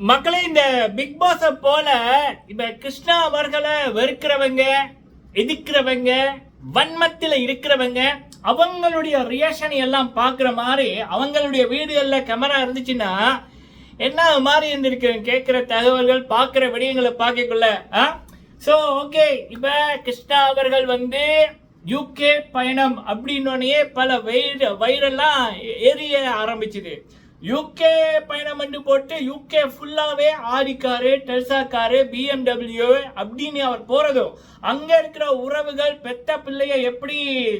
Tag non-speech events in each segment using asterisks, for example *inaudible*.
மக்களே இந்த பிக் பாஸ போல இப்ப கிருஷ்ணா அவர்களை வெறுக்கிறவங்க எதிர்க்கிறவங்க வன்மத்தில் இருக்கிறவங்க அவங்களுடைய ரியாக்ஷனை எல்லாம் பார்க்குற மாதிரி அவங்களுடைய வீடுகளில் கேமரா இருந்துச்சுன்னா என்ன மாதிரி இருந்திருக்கு? கேட்குற தகவல்கள் பார்க்குற விடயங்களை பார்க்கக்குள்ள ஆ? ஸோ ஓகே இப்போ கிருஷ்ணா அவர்கள் வந்து யூகே பயணம் அப்படின்னோடனே பல வயிறு வயிறெல்லாம் எரிய ஆரம்பிச்சுது. யூகே பயணம் பண்ணி போட்டு யூகே ஃபுல்லாகவே ஆடி காரு டெல்சா காரு பிஎம்டபிள்யூ அப்படின்னு அவர் போகிறதும் அங்கே இருக்கிற உறவுகள் பெத்த பிள்ளைய எப்படி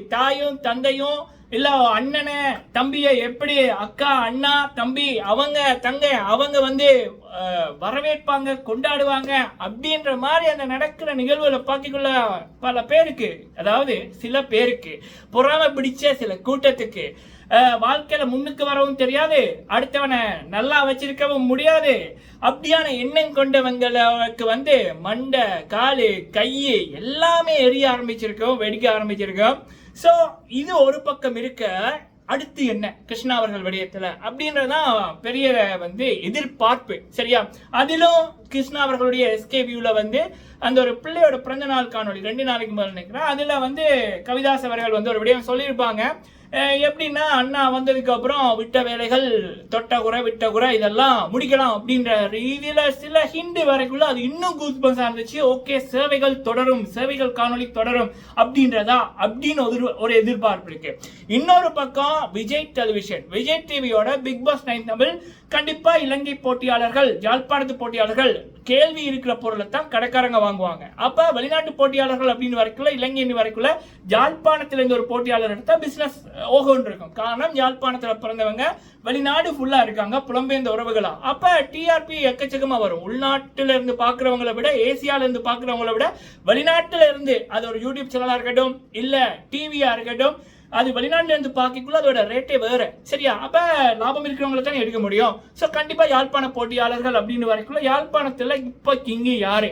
தாயும் தந்தையும் இல்லை அண்ணனை தம்பியை எப்படி அக்கா அண்ணா தம்பி அவங்க தங்க அவங்க வந்து வரவேற்பாங்க கொண்டாடுவாங்க அப்படின்ற மாதிரி அந்த நடக்கிற நிகழ்வுகளை பார்க்கக்குள்ள பல பேருக்கு அதாவது சில பேருக்கு பொறாமை பிடிச்ச சில கூட்டத்துக்கு வாழ்க்கையில முன்னுக்கு வரவும் தெரியாது. அடுத்தவனை நல்லா வச்சிருக்கவும் முடியாது. அப்படியான எண்ணம் கொண்டவங்களுக்கு வந்து மண்டை காலு கை எல்லாமே எரிய ஆரம்பிச்சிருக்கோம் வெடிக்க ஆரம்பிச்சிருக்கோம். ஸோ இது ஒரு பக்கம் இருக்க அடுத்து என்ன கிருஷ்ணா அவர்கள் விடயத்துல? அப்படின்றதான் பெரிய வந்து எதிர்பார்ப்பு. சரியா? அதிலும் கிருஷ்ணா அவர்களுடைய எஸ்கே வியூல வந்து அந்த ஒரு பிள்ளையோட பிறந்த நாள் காணொளி ரெண்டு நாளைக்கு முதல் நினைக்கிறேன். அதுல வந்து கவிதாஸ் அவர்கள் வந்து ஒரு விடயம் சொல்லியிருப்பாங்க. எப்படின்னா அண்ணா வந்ததுக்கு அப்புறம் விட்ட வேலைகள் தொட்ட குறை விட்ட குறை இதெல்லாம் முடிக்கலாம் அப்படின்ற ரீதியில சில ஹிண்டு வரைக்குள்ள அது இன்னும் கூஸ்பன்ஸ் இருந்துச்சு. ஓகே சேவைகள் தொடரும் சேவைகள் காணொளி தொடரும் அப்படின்றதா அப்படின்னு ஒரு ஒரு எதிர்பார்ப்பு இருக்கு. இன்னொரு பக்கம் விஜய் டெலிவிஷன் விஜய் டிவியோட பிக் பாஸ் நைன் தமிழ் கண்டிப்பா இலங்கை போட்டியாளர்கள் யாழ்ப்பாணத்து போட்டியாளர்கள் கேள்வி இருக்கிற பொருளை தான் கடைக்காரங்க வாங்குவாங்க. அப்ப வெளிநாட்டு போட்டியாளர்கள் அப்படின்னு வரைக்குள்ள இலங்கை வரைக்குள்ள யாழ்ப்பாணத்தில் இருந்து ஒரு போட்டியாளர் எடுத்தால் பிசினஸ் ஓகோன்னு இருக்கும். காரணம் யாழ்ப்பாணத்தில் பிறந்தவங்க வெளிநாடு ஃபுல்லாக இருக்காங்க புலம்பெயர்ந்த உறவுகளாக அப்போ டிஆர்பி எக்கச்சக்கமாக வரும். உள்நாட்டில் இருந்து பார்க்குறவங்கள விட ஏசியாவிலேருந்து பார்க்குறவங்கள விட வெளிநாட்டில் இருந்து அது ஒரு யூடியூப் சேனலாக இருக்கட்டும் இல்லை டிவியாக இருக்கட்டும் அது வெளிநாட்டிலேருந்து பார்க்கக்குள்ள அதோட ரேட்டே வேறு. சரியா? அப்போ லாபம் இருக்கிறவங்கள தானே எடுக்க முடியும். ஸோ கண்டிப்பாக யாழ்ப்பாண போட்டியாளர்கள் அப்படின்னு வரைக்குள்ள யாழ்ப்பாணத்தில் இப்போ கிங்கு யாரு?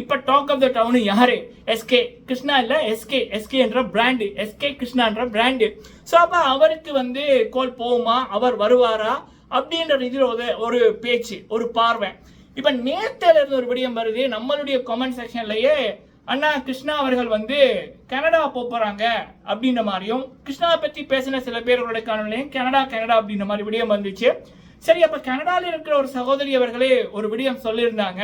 இப்போ டாக் ஆஃப் த டவுனு யாரு? எஸ்கே கிருஷ்ணா இல்லை? எஸ்கே எஸ்கே என்ற பிராண்டு எஸ்கே கிருஷ்ணான்ற பிராண்டு ஸோ அப்போ அவருக்கு வந்து கோல் போகுமா? அவர் வருவாரா? அப்படின்ற ரீதியில் ஒரு ஒரு பேச்சு ஒரு பார்வை. இப்போ நேத்துல இருந்து ஒரு விடயம் வருது. நம்மளுடைய கமெண்ட் செக்ஷன்லயே அண்ணா கிருஷ்ணா அவர்கள் வந்து கனடா போப் போறாங்க அப்படின்ற மாதிரியும் கிருஷ்ணாவை பற்றி பேசின சில பேர்களுடைய காணொலியும் கனடா கனடா அப்படின்ற மாதிரி விடயம் வந்துச்சு. சரி அப்போ கனடாவில் இருக்கிற ஒரு சகோதரி அவர்களே ஒரு விடயம் சொல்லியிருந்தாங்க.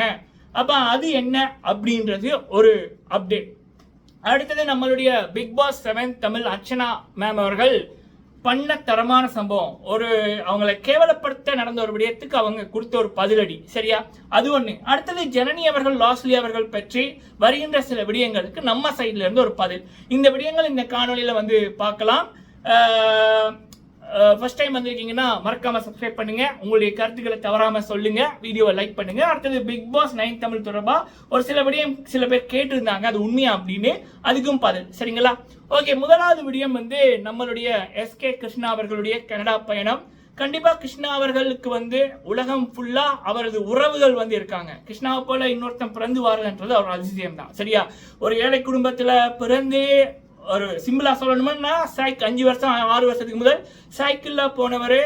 அப்போ அது என்ன அப்படின்றது ஒரு அப்டேட் அடுத்தது நம்மளுடைய Bigg Boss seven Tamil Archana ma'am அவர்கள் பண்ண தரமான சம்பவம். ஒரு அவங்களை கேவலப்படுத்த நடந்த ஒரு விடயத்துக்கு அவங்க கொடுத்த ஒரு பதிலடி. சரியா? அது ஒன்று அடுத்தது ஜனனி அவர்கள் லாஸ்லி அவர்கள் பற்றி வருகின்ற சில விடயங்களுக்கு நம்ம சைட்ல இருந்து ஒரு பதில். இந்த விடயங்கள் இந்த காணொலியில் வந்து பார்க்கலாம். ஃபர்ஸ்ட் டைம் வந்திருக்கீங்கன்னா மறக்காம சப்ஸ்கிரைப் பண்ணுங்க. உங்களுடைய கருத்துக்களை தவறாம சொல்லுங்க. வீடியோவை லைக் பண்ணுங்க. அடுத்தது பிக் பாஸ் நைன் தமிழ் தொடர்பா ஒரு சில விடயம் சில பேர் கேட்டிருந்தாங்க. அது உண்மையா அப்படின்னு அதுக்கும் பதில். சரிங்களா? ஓகே முதலாவது விடயம் வந்து நம்மளுடைய எஸ் கே கிருஷ்ணா அவர்களுடைய கனடா பயணம். கண்டிப்பா கிருஷ்ணா அவர்களுக்கு வந்து உலகம் ஃபுல்லா அவரது உறவுகள் வந்து இருக்காங்க. கிருஷ்ணாவை போல இன்னொருத்தன் பிறந்து வாருன்றது அவர் அதிசயம் தான் சரியா? ஒரு ஏழை குடும்பத்துல பிறந்து ஒரு சிம்பிளாக சொல்லணும்னா சைக்கிள் அஞ்சு வருஷம் ஆறு வருஷத்துக்கு முதல் சைக்கிளில் போனவர்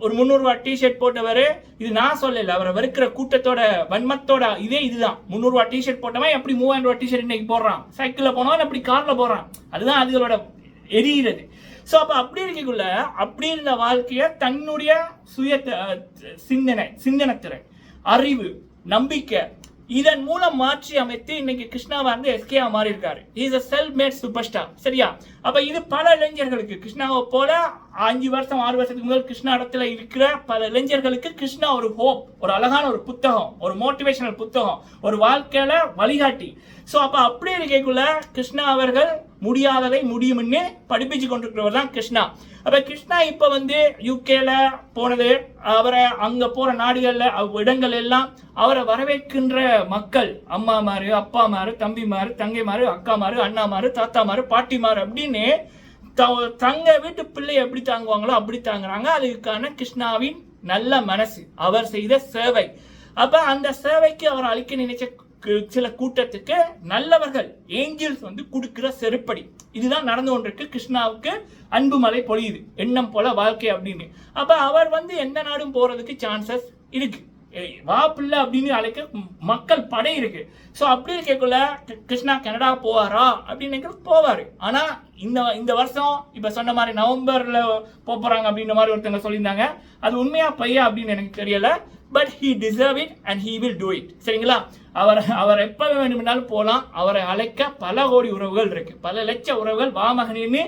ஒரு முந்நூறுரூவா டிஷர்ட் போட்டவர் இது நான் சொல்லலை அவரை வெறுக்கிற கூட்டத்தோட வன்மத்தோட இதே இதுதான். முந்நூறுரூவா டிஷர்ட் போட்டவன் எப்படி மூவாயிரம் ரூபா டிஷர்ட் இன்னைக்கு போடுறான்? சைக்கிளில் போனவன் அப்படி காரில் போடுறான் அதுதான் அதுகளோட எரியிறது. ஸோ அப்போ அப்படி இருக்கக்குள்ள அப்படி இருந்த வாழ்க்கையை தன்னுடைய சுய சிந்தனை சிந்தனத்திறன் அறிவு நம்பிக்கை இதன் மூலம் மாற்றி அமைத்து இன்னைக்கு கிருஷ்ணாவா வந்து எஸ்கேவா மாறி இருக்காரு is a self made super star சரியா? அப்ப இது பல இளைஞர்களுக்கு கிருஷ்ணாவை போல அஞ்சு வருஷம் ஆறு வருஷத்துக்கு முதல் கிருஷ்ணா இடத்துல இருக்கிற பல இளைஞர்களுக்கு கிருஷ்ணா ஒரு ஹோப் ஒரு அழகான ஒரு புத்தகம் ஒரு மோட்டிவேஷனல் புத்தகம் ஒரு வாழ்க்கையில வழிகாட்டி. ஸோ அப்ப அப்படி இருக்கக்குள்ள கிருஷ்ணா அவர்கள் முடியாததை முடியும்னு படிப்பிச்சு கொண்டிருக்கிறவர் தான் கிருஷ்ணா. அப்ப கிருஷ்ணா இப்ப வந்து யூகேல போனது அவரை அங்க போற நாடுகள்ல அவ் இடங்கள் எல்லாம் அவரை வரவேற்கின்ற மக்கள் அம்மாமாரு அப்பாமாரு தம்பிமாரு தங்கைமாரு தாத்தா அண்ணாமாரு பாட்டி பாட்டிமாரு அப்படின்னு தங்க வீட்டு பிள்ளை எப்படி தாங்குவாங்களோ அப்படி தாங்குறாங்க. அதுக்கான கிருஷ்ணாவின் நல்ல மனசு. அவர் செய்த சேவை. அப்ப அந்த சேவைக்கு அவர் அளிக்க நினைச்ச கு- சில கூட்டத்துக்கு நல்லவர்கள் ஏஞ்சல்ஸ் வந்து கொடுக்கிற செருப்படி. இதுதான் நடந்து கொண்டிருக்கு. கிருஷ்ணாவுக்கு அன்பு மலை பொழியுது. எண்ணம் போல வாழ்க்கை அப்படின்னு. அப்ப அவர் வந்து எந்த நாடும் போறதுக்கு சான்சஸ் இருக்கு. வா பிள்ளை அப்படின்னு அழைக்க மக்கள் படை இருக்கு. ஸோ அப்படி இருக்கக்குள்ள கிருஷ்ணா கனடா போவாரா அப்படின்னு போவார். ஆனால் இந்த இந்த வருஷம் இப்போ சொன்ன மாதிரி நவம்பரில் போகிறாங்க அப்படின்ற மாதிரி ஒருத்தங்க சொல்லியிருந்தாங்க. அது உண்மையா பையா அப்படின்னு எனக்கு தெரியல. But he deserve it and he will do it சரிங்களா? அவர் அவர் எப்போ வேணும்னாலும் போகலாம் அவரை அழைக்க பல கோடி உறவுகள் இருக்கு. பல லட்ச உறவுகள் வாமகனின்னு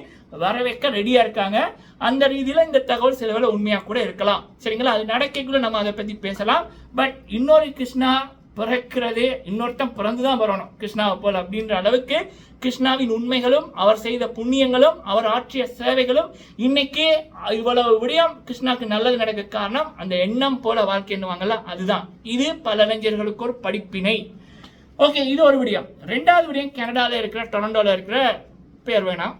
வரவேற்க ரெடியாக இருக்காங்க. அந்த ரீதியில் இந்த தகவல் சில வேலை உண்மையாக கூட இருக்கலாம். சரிங்களா? அது நடக்கக்குள்ள நம்ம அதை பற்றி பேசலாம். பட் இன்னொரு கிருஷ்ணா பிறக்கிறது இன்னொருத்தன் பிறந்து தான் வரணும். கிருஷ்ணாவை போல் அப்படின்ற அளவுக்கு கிருஷ்ணாவின் உண்மைகளும் அவர் செய்த புண்ணியங்களும் அவர் ஆற்றிய சேவைகளும் இன்னைக்கு இவ்வளவு விடயம் கிருஷ்ணாவுக்கு நல்லது நடக்க காரணம் அந்த எண்ணம் போல வாழ்க்கைன்னு அதுதான். இது பல இளைஞர்களுக்கு ஒரு படிப்பினை. ஓகே இது ஒரு விடயம். ரெண்டாவது விடயம் கனடாவில் இருக்கிற டொரண்டோல இருக்கிற பேர் வேணாம்.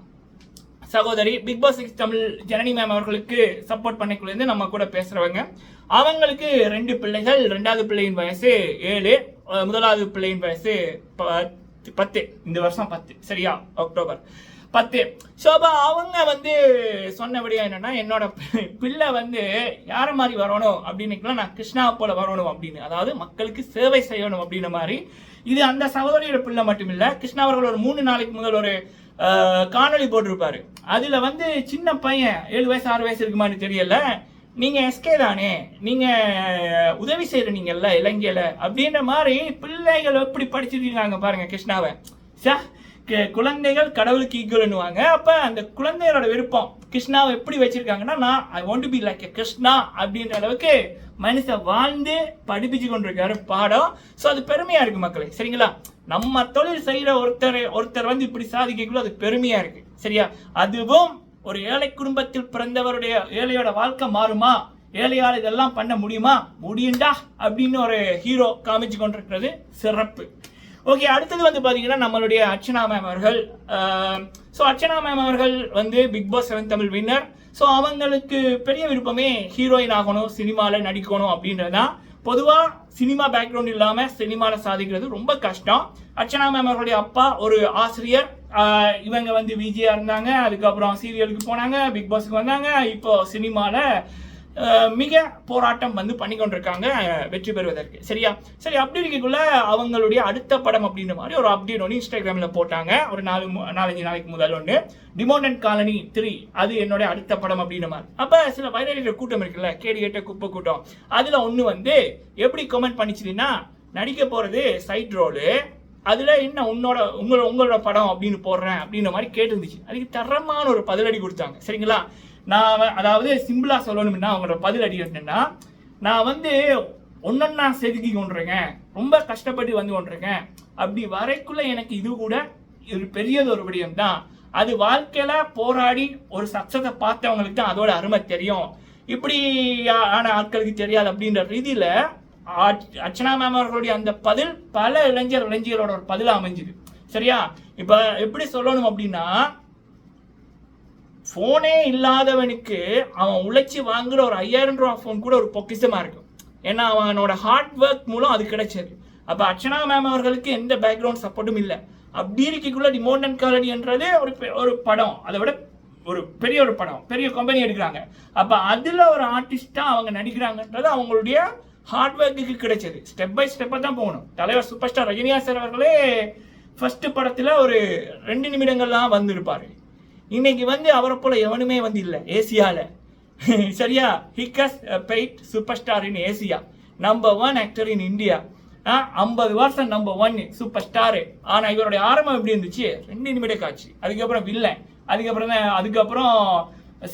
சகோதரி Bigg Boss six Tamil Janani ma'am அவர்களுக்கு சப்போர்ட் பண்ணிக்குள்ளேருந்து நம்ம கூட பேசுறவங்க. அவங்களுக்கு ரெண்டு பிள்ளைகள் ரெண்டாவது பிள்ளையின் வயசு ஏழு முதலாவது பிள்ளையின் வயசு பத்து பத்து. இந்த வருஷம் பத்து சரியா? அக்டோபர் பத்து. ஷோபா அவங்க வந்து சொன்னபடியா என்னன்னா என்னோட பிள்ளை வந்து யார மாதிரி வரணும் அப்படின்னு நான் கிருஷ்ணா போல வரணும் அப்படின்னு. அதாவது மக்களுக்கு சேவை செய்யணும் அப்படின்ற மாதிரி. இது அந்த சகோதரியோட பிள்ளை மட்டும் இல்லை கிருஷ்ணா அவர்கள் ஒரு மூணு நாளைக்கு முதல் ஒரு அஹ், காணொளி போட்டிருப்பாரு. அதில் வந்து சின்ன பையன் ஏழு வயசு ஆறு வயசு இருக்குமான்னு தெரியல. நீங்கள் எஸ்கே தானே? நீங்கள் உதவி செய்கிற நீங்கள்ல இலங்கையில் அப்படின்ற மாதிரி பிள்ளைகள் எப்படி படிச்சிருக்காங்க பாருங்கள் கிருஷ்ணாவை. சா குழந்தைகள் கடவுளுக்கு ஈக்குவல்னுவாங்க. அப்போ அந்த குழந்தைகளோட விருப்பம் கிருஷ்ணாவை எப்படி வச்சிருக்காங்கன்னா நான் I want to be like Krishna அப்படின்ற அளவுக்கு மனுஷன் வாழ்ந்து படிப்பிச்சு கொண்டிருக்காரு பாடம். ஸோ அது பெருமையாக இருக்குது மக்களே. சரிங்களா? நம்ம தொழில் செய்கிற ஒருத்தர் ஒருத்தர் வந்து இப்படி சாதிக்கக்குள்ள அது பெருமையாக இருக்கு. சரியா? அதுவும் ஒரு ஏழை குடும்பத்தில் பிறந்தவருடைய ஏழையோட வாழ்க்கை மாறுமா? ஏழையால் இதெல்லாம் பண்ண முடியுமா? முடியுண்டா அப்படின்னு ஒரு ஹீரோ காமிச்சு கொண்டிருக்கிறது சிறப்பு. ஓகே அடுத்தது வந்து பார்த்தீங்கன்னா நம்மளுடைய அர்ச்சனா மேம் அவர்கள். ஸோ அர்ச்சனா மேம் அவர்கள் வந்து Bigg Boss seven Tamil winner so அவங்களுக்கு பெரிய விருப்பமே ஹீரோயின் ஆகணும் சினிமாவில் நடிக்கணும் அப்படின்றதுதான். பொதுவாக சினிமா பேக்ரவுண்ட் இல்லாமல் சினிமாவில் சாதிக்கிறது ரொம்ப கஷ்டம். அர்ச்சனா மேம் அவருடைய அப்பா ஒரு ஆசிரியர். இவங்க வந்து விஜயா இருந்தாங்க. அதுக்கப்புறம் சீரியலுக்கு போனாங்க பிக் பாஸ்க்கு வந்தாங்க. இப்போ சினிமாவில் மிக போராட்டம் வந்து பண்ணி கொண்டிருக்காங்க வெற்றி பெறுவதற்கு. சரியா? சரி அப்படி இருக்கக்குள்ள அவங்களுடைய அடுத்த படம் அப்படின்ற மாதிரி ஒரு அப்டேட் ஒன்று இன்ஸ்டாகிராமில் போட்டாங்க. ஒரு நாலு நாலஞ்சு நாளைக்கு முதல் ஒன்று டிமோண்டன்ட் காலனி த்ரீ அது என்னுடைய அடுத்த படம் அப்படின்ற மாதிரி. அப்போ சில வயதாளிகள் கூட்டம் இருக்குல்ல கேடு கேட்ட குப்பை கூட்டம் அதில் ஒன்று வந்து எப்படி கமெண்ட் பண்ணிச்சுன்னா நடிக்க போகிறது சைட் ரோலு அதில் என்ன உன்னோட உங்களோட உங்களோட படம் அப்படின்னு போடுறேன் அப்படின்ற மாதிரி கேட்டுருந்துச்சு. அதுக்கு தரமான ஒரு பதிலடி கொடுத்தாங்க. சரிங்களா? நான் அதாவது சிம்பிளா சொல்லணும்னா அவங்களோட பதில் அடி என்னன்னா நான் வந்து ஒன்னொன்னா செதுக்கி கொண்டிருக்கேன். ரொம்ப கஷ்டப்பட்டு வந்து கொண்டிருக்கேன். அப்படி வரைக்குள்ள எனக்கு இது கூட இது பெரியது ஒரு விடயம் தான். அது வாழ்க்கையில போராடி ஒரு சக்சஸை பார்த்தவங்களுக்கு தான் அதோட அருமை தெரியும். இப்படி ஆன ஆட்களுக்கு தெரியாது அப்படின்ற ரீதியில அர்ச்சனா மேம் அவர்களுடைய அந்த பதில் பல இளைஞர் இளைஞர்களோட ஒரு பதிலா அமைஞ்சுது. சரியா? இப்ப எப்படி சொல்லணும் அப்படின்னா ஃபோனே இல்லாதவனுக்கு அவன் உழைச்சி வாங்குற ஒரு ஐயாயிரம் ரூபா ஃபோன் கூட ஒரு பொக்கிசமாக இருக்கும். ஏன்னா அவனோட ஹார்ட் ஒர்க் மூலம் அது கிடைச்சது. அப்போ அர்ச்சனா மேம் அவர்களுக்கு எந்த பேக்ரவுண்ட் சப்போர்ட்டும் இல்லை. அப்படி இருக்கக்குள்ள டிமோண்டன் அண்ட் காலடின்றதே ஒரு பெ- ஒரு படம். அதை விட ஒரு பெரிய ஒரு படம். பெரிய கம்பெனி எடுக்கிறாங்க. அப்போ அதில் ஒரு ஆர்டிஸ்டா அவங்க நடிக்கிறாங்கன்றது அவங்களுடைய ஹார்ட் ஒர்க்குக்கு கிடைச்சது. ஸ்டெப் பை ஸ்டெப்பாக தான் போகணும். தலைவர் சூப்பர் ஸ்டார் ரஜினிகாந்த் சார் அவர்களே ஃபஸ்ட்டு படத்தில் ஒரு ரெண்டு நிமிடங்கள்லாம் வந்திருப்பார். இன்னைக்கு வந்து அவரை போல எவனுமே வந்து இல்லை ஏசியாவில் *laughs* சரியா? ஹிக்கஸ் paid super star in Asia number one actor in India ஐம்பது வருஷம் நம்பர் ஒன் சூப்பர் ஸ்டாரு ஆனால் இவருடைய ஆரம்பம் எப்படி இருந்துச்சு? ரெண்டு நிமிட காட்சி. அதுக்கப்புறம் வில்லன் அதுக்கப்புறம் தான் அதுக்கப்புறம்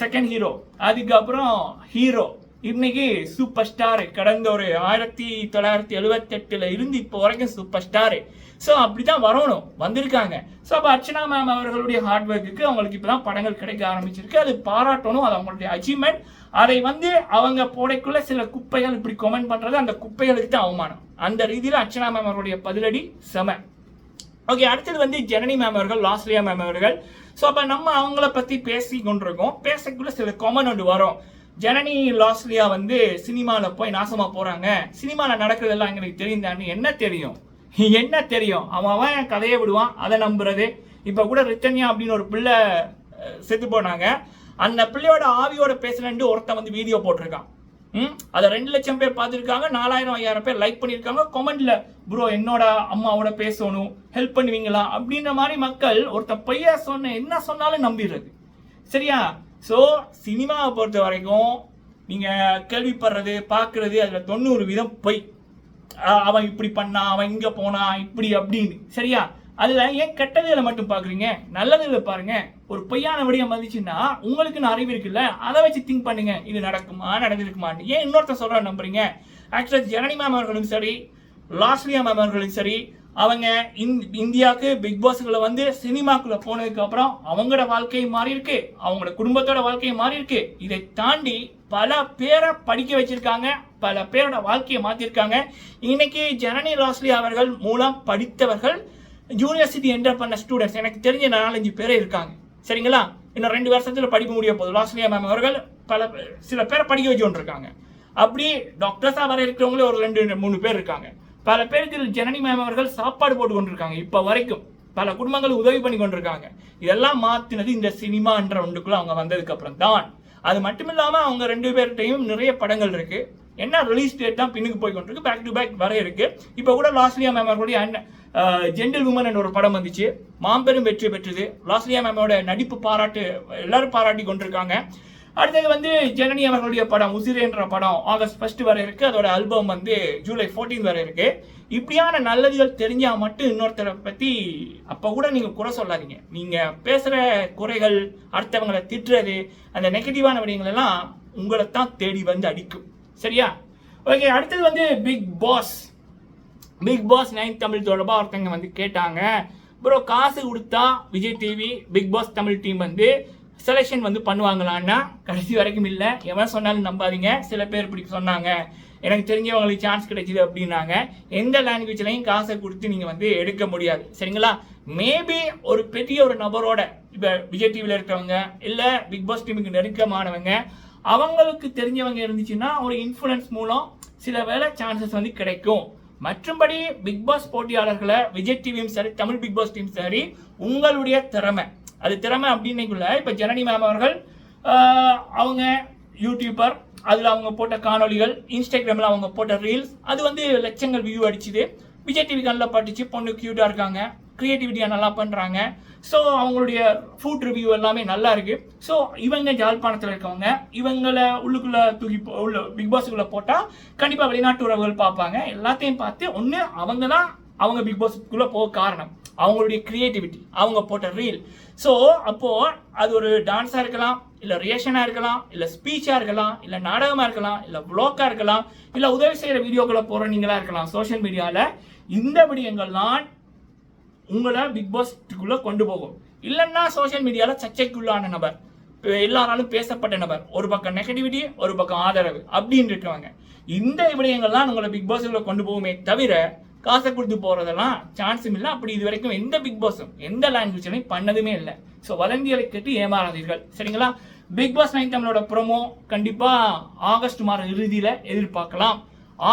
செகண்ட் ஹீரோ அதுக்கப்புறம் ஹீரோ இன்னைக்கு சூப்பர் ஸ்டாரு கடந்த ஒரு ஆயிரத்தி தொள்ளாயிரத்தி எழுபத்தெட்டில் இருந்து இப்போ வரைக்கும் சூப்பர் ஸ்டாரு ஸோ அப்படி தான் வரணும். வந்திருக்காங்க. ஸோ அப்போ அர்ச்சனா மேம் அவர்களுடைய ஹார்ட் ஒர்க்குக்கு அவங்களுக்கு இப்பதான் படங்கள் கிடைக்க ஆரம்பிச்சிருக்கு. அது பாராட்டணும். அது அவங்களுடைய அச்சீவ்மெண்ட் அதை வந்து அவங்க போடைக்குள்ள சில குப்பைகள் இப்படி கமெண்ட் பண்ணுறது அந்த குப்பைகளுக்கு தான் அவமானம். அந்த ரீதியில் அர்ச்சனா மேம் அவருடைய பதிலடி செம. ஓகே அடுத்தது வந்து ஜனனி மேம் அவர்கள் லாஸ்லியா மேம் அவர்கள். ஸோ அப்போ நம்ம அவங்கள பற்றி பேசி கொண்டிருக்கோம். பேசக்குள்ள சில காமன் ஒன்று வரும். ஜனனி லாஸ்லியா வந்து சினிமாவில் போய் நாசமாக போகிறாங்க சினிமாவில் நடக்கிறதெல்லாம் எங்களுக்கு தெரியுதான்னு என்ன தெரியும்? *laughs* என்ன தெரியும்? அவன் அவன் கதையை விடுவான். அதை நம்புறது. இப்போ கூட ரித்தன்யா அப்படின்னு ஒரு பிள்ளை செத்து போனாங்க. அந்த பிள்ளையோட ஆவியோட பேசுறேன்ட்டு ஒருத்தன் வந்து வீடியோ போட்டிருக்கான். ம்? அதை ரெண்டு லட்சம் பேர் பார்த்துருக்காங்க. நாலாயிரம் ஐயாயிரம் பேர் லைக் பண்ணியிருக்காங்க. கமெண்ட்ல ப்ரோ என்னோட அம்மாவோட பேசணும். ஹெல்ப் பண்ணுவீங்களா? அப்படின்ற மாதிரி மக்கள் ஒருத்த பையன் சொன்ன என்ன சொன்னாலும் நம்பிடுறது. சரியா? ஸோ சினிமாவை பொறுத்த வரைக்கும் நீங்கள் கேள்விப்படுறது பார்க்குறது அதில் தொண்ணூறு வீதம் பொய். அவன் இப்படி பண்ணான் அவன் இங்கே போனான் இப்படி அப்படின்னு. சரியா? அதில் ஏன் கெட்டதில் மட்டும் பார்க்குறீங்க நல்லதுல பாருங்க. ஒரு பொய்யான விடியம் வந்துச்சுன்னா உங்களுக்கு அறிவு இருக்குல்ல? அதை வச்சு திங்க் பண்ணுங்க. இது நடக்குமா நடந்திருக்குமான்னு ஏன் இன்னொருத்த சொல்ற நம்புறீங்க? ஆக்சுவலாக ஜனனி மேம் அவர்களும் சரி லாஸ்லியா மேம் அவர்களும் சரி அவங்க இந்- இந்தியாவுக்கு பிக் பாஸ்குள்ள வந்து சினிமாக்குள்ள போனதுக்கு அப்புறம் அவங்களோட வாழ்க்கையும் மாறி இருக்கு அவங்களோட குடும்பத்தோட வாழ்க்கையை மாறி இருக்கு இதை தாண்டி பல பேரை படிக்க வச்சிருக்காங்க. பல பேரோட வாழ்க்கையை மாத்திருக்காங்க. இன்னைக்கு ஜனனி ராஸ்லி அவர்கள் மூலம் படித்தவர்கள் யூனிவர்சிட்டி என்டர் பண்ண ஸ்டூடெண்ட்ஸ் எனக்கு தெரிஞ்ச நாலஞ்சு பேரே இருக்காங்க. சரிங்களா? இன்னும் ரெண்டு வருஷத்துல படிக்க முடிய போகுது. லாஸ்லியா மேம் அவர்கள் பல சில பேரை படிக்க வச்சு கொண்டிருக்காங்க. அப்படி டாக்டர்ஸாக வர இருக்கிறவங்களே ஒரு ரெண்டு மூணு பேர் இருக்காங்க. பல பேருக்கு ஜனனி மேம் அவர்கள் சாப்பாடு போட்டு கொண்டிருக்காங்க. இப்போ வரைக்கும் பல குடும்பங்கள் உதவி பண்ணி கொண்டிருக்காங்க. இதெல்லாம் மாத்தினது இந்த சினிமான்ற ஒன்றுக்குள்ள அவங்க வந்ததுக்கு அப்புறம் தான். அது மட்டும் இல்லாமல் அவங்க ரெண்டு பேர்கிட்டையும் நிறைய படங்கள் இருக்கு. என்ன ரிலீஸ் டேட் தான் பின்னுக்கு போய் கொண்டிருக்கு. பேக் டு பேக் வர இருக்கு. இப்போ கூட லாஸ்லியா மேம் அவர்களுடைய அண்ணன் ஜென்டில் உமன் என்ற ஒரு படம் வந்துச்சு. மாம்பெரும் வெற்றி பெற்றது. லாஸ்லியா மேமோட நடிப்பு பாராட்டு எல்லாரும் பாராட்டி கொண்டிருக்காங்க. அடுத்தது வந்து ஜனனி அவர்களுடைய படம் உசிரேன்ற படம் ஆகஸ்ட் ஃபர்ஸ்ட் வரை இருக்கு. அதோட ஆல்பம் வந்து ஜூலை 14 வரை இருக்கு. இப்படியான நல்லதுகள் தெரிஞ்சா மட்டும் இன்னொருத்தரை பத்தி அப்ப கூட நீங்க குறை சொல்லாதீங்க. நீங்க பேசுற குறைகள் அடுத்தவங்களை திட்டுறது அந்த நெகட்டிவான விடயங்கள் எல்லாம் உங்களை தான் தேடி வந்து அடிக்கும். சரியா? ஓகே அடுத்தது வந்து Bigg Boss Bigg Boss nine Tamil தொடர்பாக ஒருத்தங்க வந்து கேட்டாங்க ப்ரோ காசு கொடுத்தா Vijay TV Bigg Boss Tamil team வந்து செலெக்ஷன் வந்து பண்ணுவாங்களான்னா கடைசி வரைக்கும் இல்லை. எவன் சொன்னாலும் நம்பாதீங்க. சில பேர் இப்படி சொன்னாங்க. எனக்கு தெரிஞ்சவங்களுக்கு சான்ஸ் கிடைச்சிது அப்படின்னாங்க. எந்த லாங்குவேஜ்லையும் காசை கொடுத்து நீங்கள் வந்து எடுக்க முடியாது. சரிங்களா? மேபி ஒரு பெரிய ஒரு நபரோட இப்போ விஜய் டிவியில் இருக்கவங்க இல்லை பிக் பாஸ் டீமுக்கு நெருக்கமானவங்க அவங்களுக்கு தெரிஞ்சவங்க இருந்துச்சுன்னா ஒரு இன்ஃப்ளூயன்ஸ் மூலம் சில வேலை சான்சஸ் வந்து கிடைக்கும். மற்றும்படி பிக் பாஸ் போட்டியாளர்களை விஜய் டிவியும் சரி தமிழ் பிக் பாஸ் டீம் சரி உங்களுடைய திறமை. அது திறமை அப்படின்னைக்குள்ள இப்போ ஜனனி மேம் அவர்கள் அவங்க யூடியூபர் அதில் அவங்க போட்ட காணொளிகள் இன்ஸ்டாகிராமில் அவங்க போட்ட ரீல்ஸ் அது வந்து லட்சங்கள் வியூ அடிச்சுது. விஜய் டிவி கண்ணில் பட்டுச்சு பொண்ணு க்யூட்டாக இருக்காங்க க்ரியேட்டிவிட்டியாக நல்லா பண்ணுறாங்க ஸோ அவங்களுடைய ஃபுட் ரிவ்யூ எல்லாமே நல்லா இருக்குது ஸோ இவங்க ஜாழ்ப்பாணத்தில் இருக்கவங்க இவங்களை உள்ளுக்குள்ளே தூக்கி போ- உள்ள பிக் பாஸுக்குள்ளே போட்டால் கண்டிப்பாக வெளிநாட்டு உறவுகள் பார்ப்பாங்க. எல்லாத்தையும் பார்த்து ஒன்று அவங்க தான் அவங்க பிக் பாஸ்க்குள்ளே போக காரணம். அவங்களுடைய க்ரியேட்டிவிட்டி அவங்க போட்ட ரீல் ஸோ அப்போது அது ஒரு டான்ஸாக இருக்கலாம் இல்லை ரியாக்ஷனாக இருக்கலாம் இல்லை ஸ்பீச்சாக இருக்கலாம் இல்லை நாடகமாக இருக்கலாம் இல்லை வ்ளாக்காக இருக்கலாம் இல்லை உதவி செய்கிற வீடியோக்களை போகிற நீங்களாக இருக்கலாம் சோஷியல் மீடியாவில் இந்த விடயங்கள்லாம் உங்களை பிக் பாஸ்க்குள்ளே கொண்டு போகும். இல்லைன்னா சோஷியல் மீடியாவில் சர்ச்சைக்குள்ளான நபர் எல்லாராலும் பேசப்பட்ட நபர் ஒரு பக்கம் நெகட்டிவிட்டி ஒரு பக்கம் ஆதரவு அப்படின்னு இருக்கவங்க இந்த விடயங்கள்லாம் உங்களை பிக் பாஸ்க்குள்ளே கொண்டு போகுமே தவிர காசை கொடுத்து போறதெல்லாம் சான்ஸும் இல்லை. அப்படி இது வரைக்கும் எந்த பிக் பாஸும் எந்த லாங்குவேஜ்லையும் பண்ணதுமே இல்லை. ஸோ வதந்திகளை கேட்டு ஏமாறாதீர்கள். சரிங்களா? பிக் பாஸ் நைன் தமிழோட ப்ரோமோ கண்டிப்பா ஆகஸ்ட் மாத இறுதியில எதிர்பார்க்கலாம்.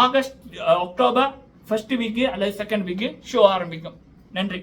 ஆகஸ்ட் அக்டோபர் ஃபர்ஸ்ட் வீக்கு அல்லது செகண்ட் வீக்கு ஷோ ஆரம்பிக்கும். நன்றி.